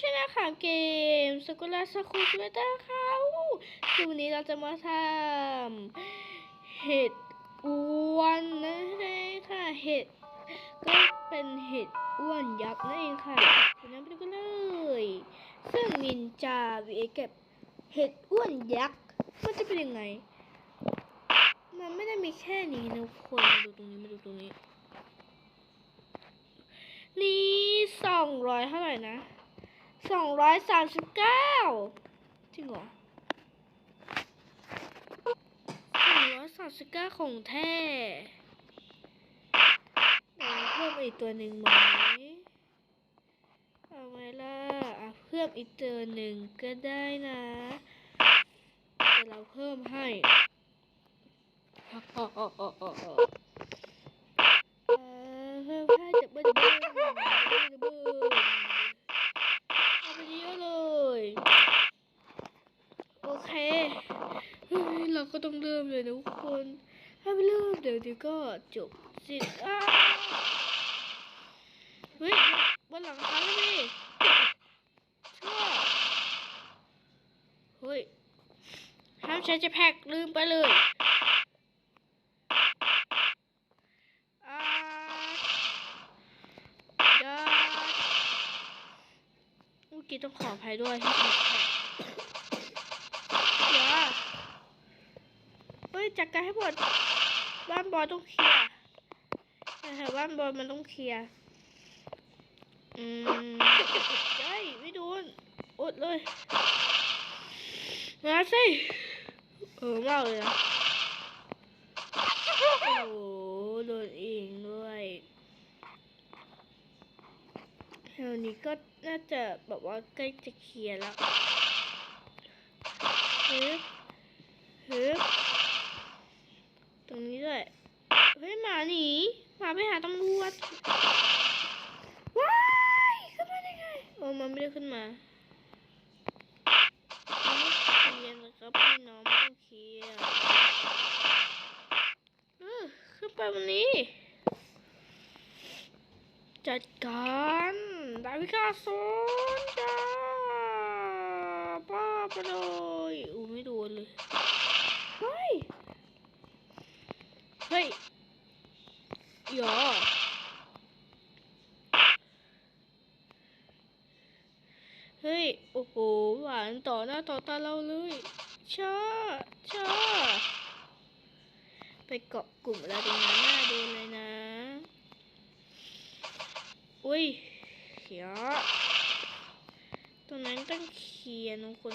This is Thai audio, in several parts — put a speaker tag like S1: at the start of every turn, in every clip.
S1: ช่วยนะค่ะเกมสกุลาสกุลเวเตอร์ค่ะคือวันนี้เราจะมาทำเห็ดอ้วนนั่นเองค่ะ เห็ดก็เป็นเห็ดอ้วนยักษ์นั่นเองค่ะนั้นไปดูกันเลย ซึ่งนินจาวีเก็บเห็ดอ้วนยักษ์มันจะเป็นยังไง มันไม่ได้มีแค่นี้นะคนมาดูตรงนี้มาดูตรงนี้สองร้อยเท่าไหร่นะ สองร้อยสามสิบเก้าจริงเหรอสองร้อยสามสิบเก้าของแท้เดี๋ยวเพิ่มอีกตัวหนึ่งไหมเอาไหมล่ะอะเพิ่มอีกตัวหนึ่งก็ได้นะเดี๋ยวเราเพิ่มให้อ๋ออ๋ออ๋ออ๋ออ๋อเอ่อเพิ่มให้จะเบิ้ลเบิ้ลเบิ้ลเบิ้ลเอาไปเยอะเลย โอเคเฮ้ยเราก็ต้องเริ่มเลยนะทุกคนถ้าไม่เริ่มเดี๋ยวเดี๋ยว ก็จบสิ้นอ้าเฮ้ยบนหลังคาแล้วดิชอบเฮ้ยห้ามใช้จะแพ็กลืมไปเลยอ่าอย่าเมื่อกี้ต้องขออภัยด้วยที่ผิดพลาดอย่าเฮ้ยจัดการให้หมด บ้านบอยต้องเคลียร์แถวบ้านบอยมันต้องเคลียร์ อืมใช่ไม่โดนอดเลย มาสิ เออมากเลยนะโอ้โหโดนเองด้วยแถวนี้ก็น่าจะแบบว่าใกล้จะเคลียร์แล้วฮึบฮึบ รงนี้ด้วย เฮ้ยหมาหนีหมาไปหาตำรวจ ว้ายขึ้นมาได้ไง โอ้มันไม่ได้ขึ้นมาไม่เคลียร์นะครับพี่น้องไม่ต้องเคลียร์เออขึ้นไปวันนี้ จัดการดาวิกาโซนจ้าป้าไปเลยอู้ไม่โดนเลย เฮ้ย เฮ้ย หยอเฮ้ย โอ้โห หวานต่อหน้าต่อตาเราเลยชาชาไปเกาะกลุ่มอะไรตรงนั้นน่าดูเลยนะ อุ้ยเขียตรงนั้นต้องเคลียนคน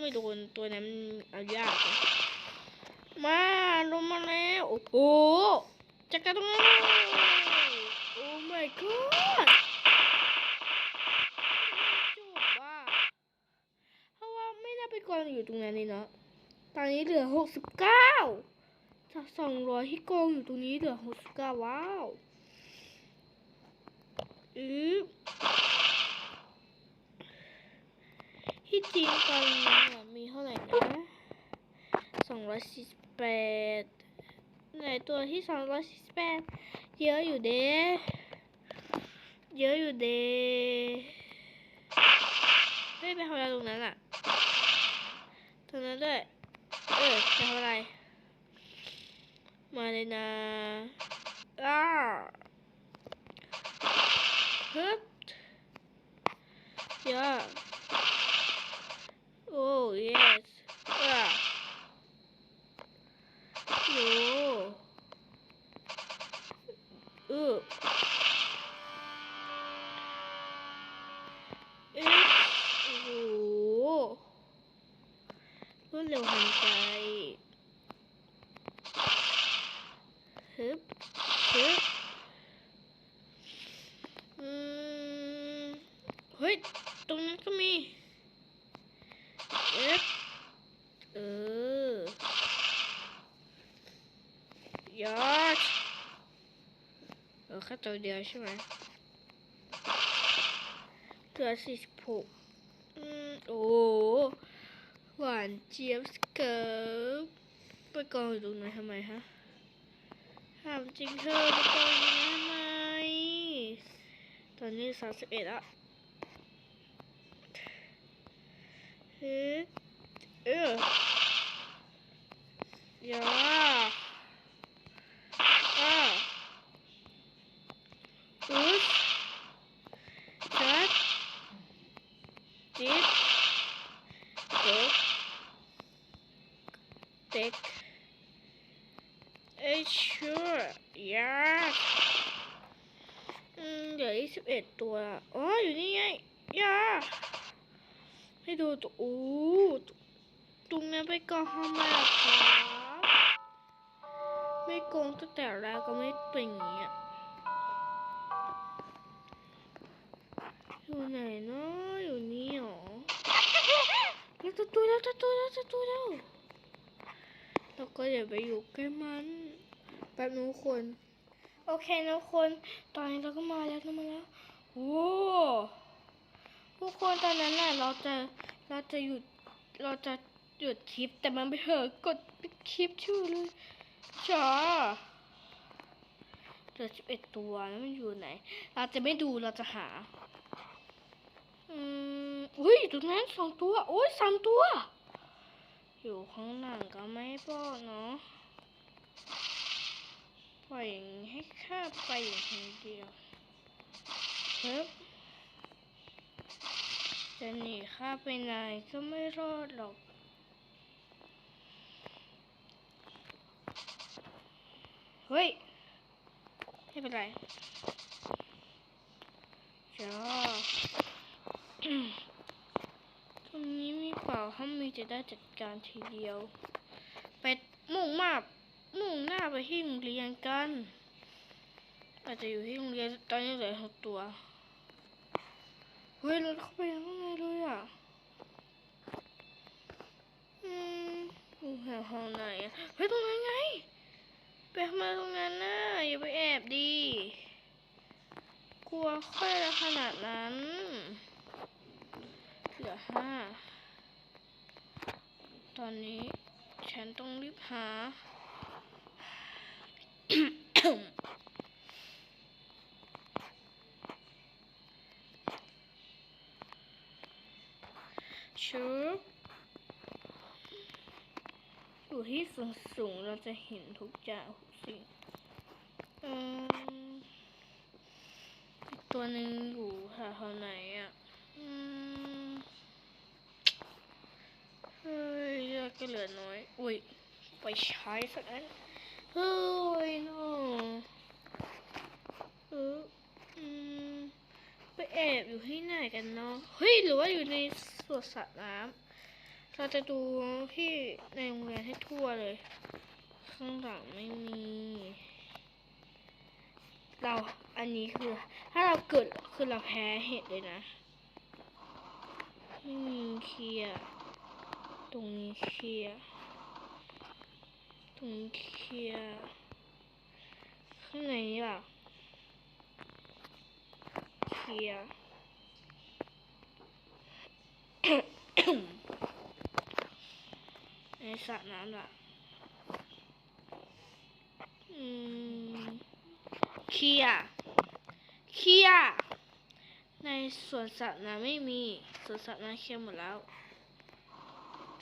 S1: ไม่โดนตัวนั้นเอายากมาลงมาแล้ว โอ้โห จักรตรงนั้นโอ้ my god จบว่ะเพราะว่าไม่น่าไปกองอยู่ตรงนั้นเลยเนาะตอนนี้เหลือหกสิบเก้าจากสองร้อยที่โกงอยู่ตรงนี้เหลือหกสิบเก้าว้าวอือที่จริงตอนนี้อะมีเท่าไหร่นะสองร้อยสี่สิบแปด ไหนตัวที่สองร้อยสี่สิบแปดเยอะอยู่เด้เยอะอยู่เด้เฮ้ยไปทำอะไรตรงนั้นอะตรงนั้นด้วย เออจะทำอะไร มาเลยนะอ้าฮึบย่าโเดียวใช่ไหมเหลือสี่สิบหกอืโอ้หวานเจี๊ยบสเกิร์ฟไปกองอยู่ตรงไหนทำไมฮะถามจริงเธอไปกองอยู่ทำไม ตอนนี้สามสิบเอ็ดละเออเออยา เด็กเอ้ยชัวยาอืมเหลืออีกสิบเอ็ดตัว อ๋อ อยู่นี่ไงยาให้ดูตัวโอ้ตรงนั้นไปกองทำไมอะครับไม่โกงตั้งแต่แรกก็ไม่เป็นอย่างนี้อะอยู่ไหนเนาะอยู่นี่หรอแล้วจะตัวแล้วจะตัวแล้วจะตัวแล้ว แล้วก็อย่าไปอยู่ใกล้มันแป๊บนึงคน โอเคนะคน ตอนนี้เราก็มาแล้วนะมาแล้วโอ้ทุกคนตอนนั้นน่ะเราจะเราจะหยุดเราจะหยุดคลิป แต่มันไปเถอะกดปิดคลิปชื่อเลยจ้าเหลือสิบเอ็ดตัวแล้วมันอยู่ไหน เราจะไม่ดูเราจะหา อืมอุ้ยตรงนั้นสองตัวโอ้ยสามตัว อยู่ข้างหลังก็ไม่บอกเนาะปล่อยให้ข้าไปอย่างเดียวครับจะหนีข้าไปไหนก็ไม่รอดหรอกเฮ้ยไม่เป็นไรจ้า เปล่าถ้ามีจะได้จัดการทีเดียว ไปมุ่งมามุ่งหน้าไปที่โรงเรียนกันอาจจะอยู่ที่โรงเรียนตอนนี้เหลือหกตัวเฮ้ยรถเข้าไปข้างในเลยอะอืมอยู่แถวห้องไหนอะเฮ้ยตรงนั้นไงไปทำไมตรงนั้นน่ะอย่าไปแอบดีกลัวค่อยละขนาดนั้นเหลือห้า ตอนนี้ฉันต้องรีบหา ชุบอยู่ที่สูงสูงๆเราจะเห็นทุกอย่างทุกสิ่งตัวหนึ่งอยู่แถวไหนอะ อืม เฮ้ยเลือดก็เหลือน้อย อุ้ย ไปใช้สักอันเฮ้ยน้องเอออืมไปแอบอยู่ที่ไหนกันเนาะเฮ้ย หรือว่าอยู่ในสวนสระน้ำเราจะดูที่ในโรงเรียนให้ทั่วเลย ข้างหลังไม่มี เราอันนี้คือ ถ้าเราเกิดคือเราแพ้เห็ดเลยนะ ไม่มีเคลียร์ ตรงนี้เคลียร์ตรงนี้เคลียร์ข้างในนี่ล่ะเคลียร์ในสระน้ำล่ะเคลียร์เคลียร์ในสวนสัตว์นะไม่มีสวนสัตว์นะเคลียร์หมดแล้ว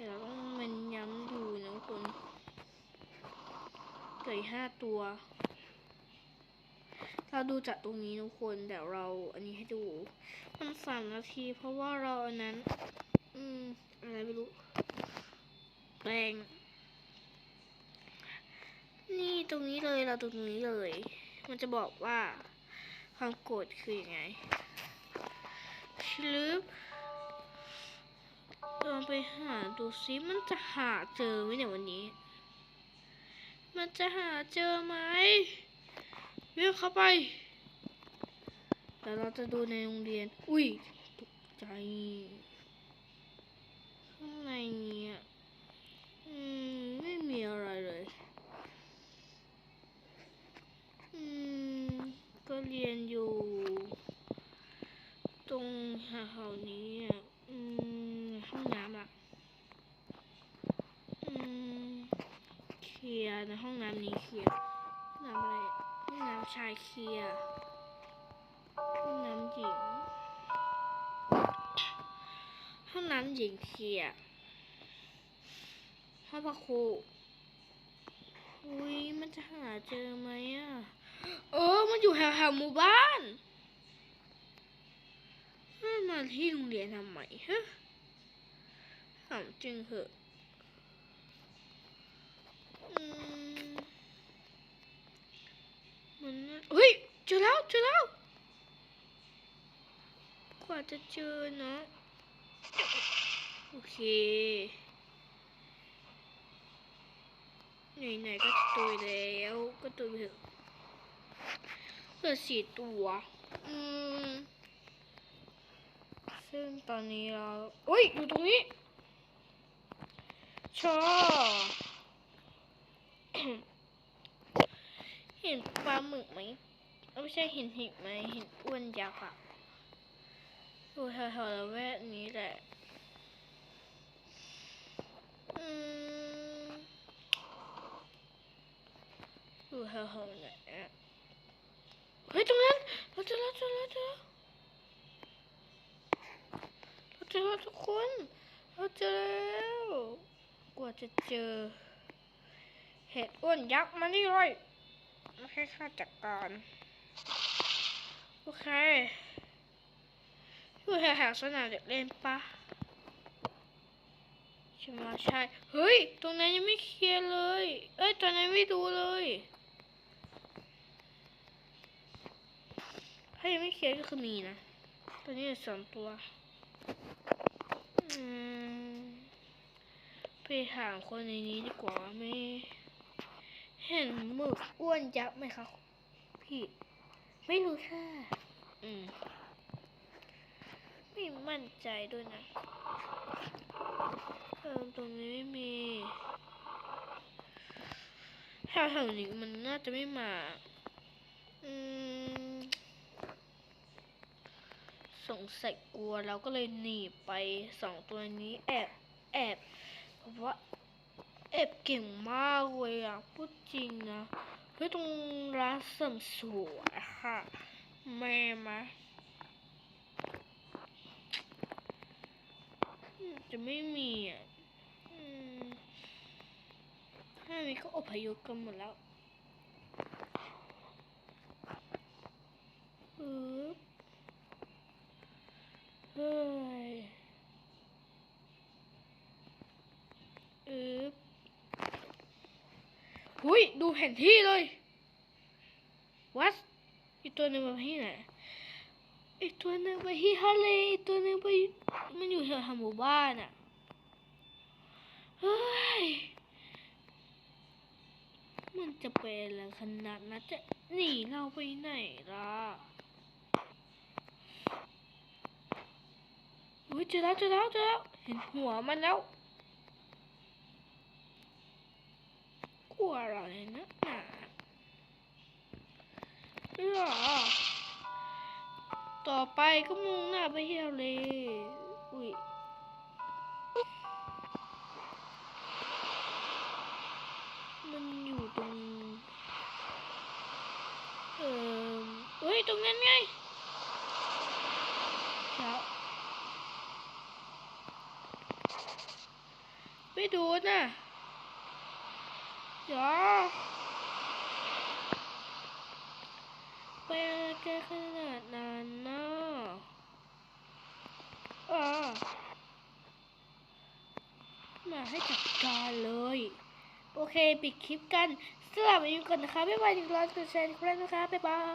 S1: แต่เราต้องมันย้ำอยู่นะทุกคนเหลืออกห้าตัว เราดูจากตรงนี้ทุกคนเดี๋ยวเราอันนี้ให้ดู มันสามนาที เพราะว่าเราอันนั้น อืม อะไรไม่รู้แปลงนี่ตรงนี้เลยเราตรงนี้เลย มันจะบอกว่าความโกรธคือยังไงชลึบ ลองไปหาดูซิมันจะหาเจอไหมเนี่ยวันนี้ มันจะหาเจอไหมวิ่งเข้าไป แต่เราจะดูในโรงเรียน อุ้ยตกใจ ข้างในเนี่ยอืม ไม่มีอะไรเลย อืม ก็เรียนอยู่ ตรงแถวๆนี้อะ อืม ห้องน้ำอะอืมเคลียร์ในห้องน้ำนี้เคลียร์ห้องน้ำอะไรห้องน้ำชายเคลียร์ห้องน้ำหญิง ห้องน้านหญิงเทียห้าพระครูอุ้ยมันจะหาเจอไหมอะเออ มันอยู่แถวๆหมู่บ้านมันมาที่โรงเรียนทำไมฮะ ถามจริงเหอะอืมมันน่าเฮ้ยเจอแล้วเจอแล้วกว่าจะเจอเนาะโอเคไหนๆก็ตุยแล้วก็ตุยเถอะเหลือสี่ตัวอืมซึ่งตอนนี้เราอุ้ยอยู่ตรงนี้ ชอเห็นปลาหมึกไหมไม่ใช่เห็นเห็ดไหมเห็นอ้วนยักษ์อะอยู่แถวๆละแวกนี้แหละอืมอยู่แถวๆไหนอะเฮ้ยตรงนั้นเราเจอแล้วเจอแล้วเจอแล้วเราเจอแล้วทุกคนเราเจอแล้ว กว่าจะเจอ เห็ดอ้วนยักษ์มานี่เลยมาให้ข้าจัดการโอเคอยู่แถวๆสนามเด็กเล่นปะใช่ไหมใช่เฮ้ย ตรงนั้นยังไม่เคลียร์เลย เอ้ยตอนนั้นไม่ดูเลยถ้ายังไม่เคลียร์ก็คือมีนะ ตอนนี้สองตัว อืม ไปถามคนในนี้ดีกว่าไหมเห็นหมึกอ้วนยักษ์ไหมคะพี่ ไม่รู้ค่ะ อืม ไม่มั่นใจด้วยนะเออตรงนี้ไม่มีแถวๆนี้มันน่าจะไม่มา อืม สงสัยกลัวเราก็เลยหนีไปสองตัวนี้แอบแอบเพราะ ว่าแอบเก่งมากเลยอะพูดจริงนะเฮ้ยตรงร้านเสริมสวยค่ะแม่มาอืมจะไม่มีอะถ้ามีก็อพยพกันหมดแล้วอือเฮ้ย อือหุยดูแผนที่เลยวัดอีกตัวหนึ่งไปที่ไหนอีกตัวหนึ่งไปที่ทะเลอีกตัวหนึ่งไปมันอยู่แถวหมู่บ้านอะเฮ้ยมันจะเป็นอะไรขนาดนั้นจะหนีเราไปไหนล่ะอุ้ยเจอแล้วเจอแล้วเจอแล้วเห็นหัวมันแล้ว กลัวอะไรนะหนาหรอต่อไปก็มุ่งหน้าไปที่ทะเลอุ้ยมันอยู่ตรงเออเฮ้ย ตรงนั้นไงแล้วไม่ดูน่ะ ไปอะไรกันขนาดนั้นนะอ่ามาให้จัดการเลย โอเค ปิดคลิปกันสลับวันนี้ก่อนนะคะ บ๊ายบายถึงร้อยกดแชร์ครั้งนะคะ บ๊ายบาย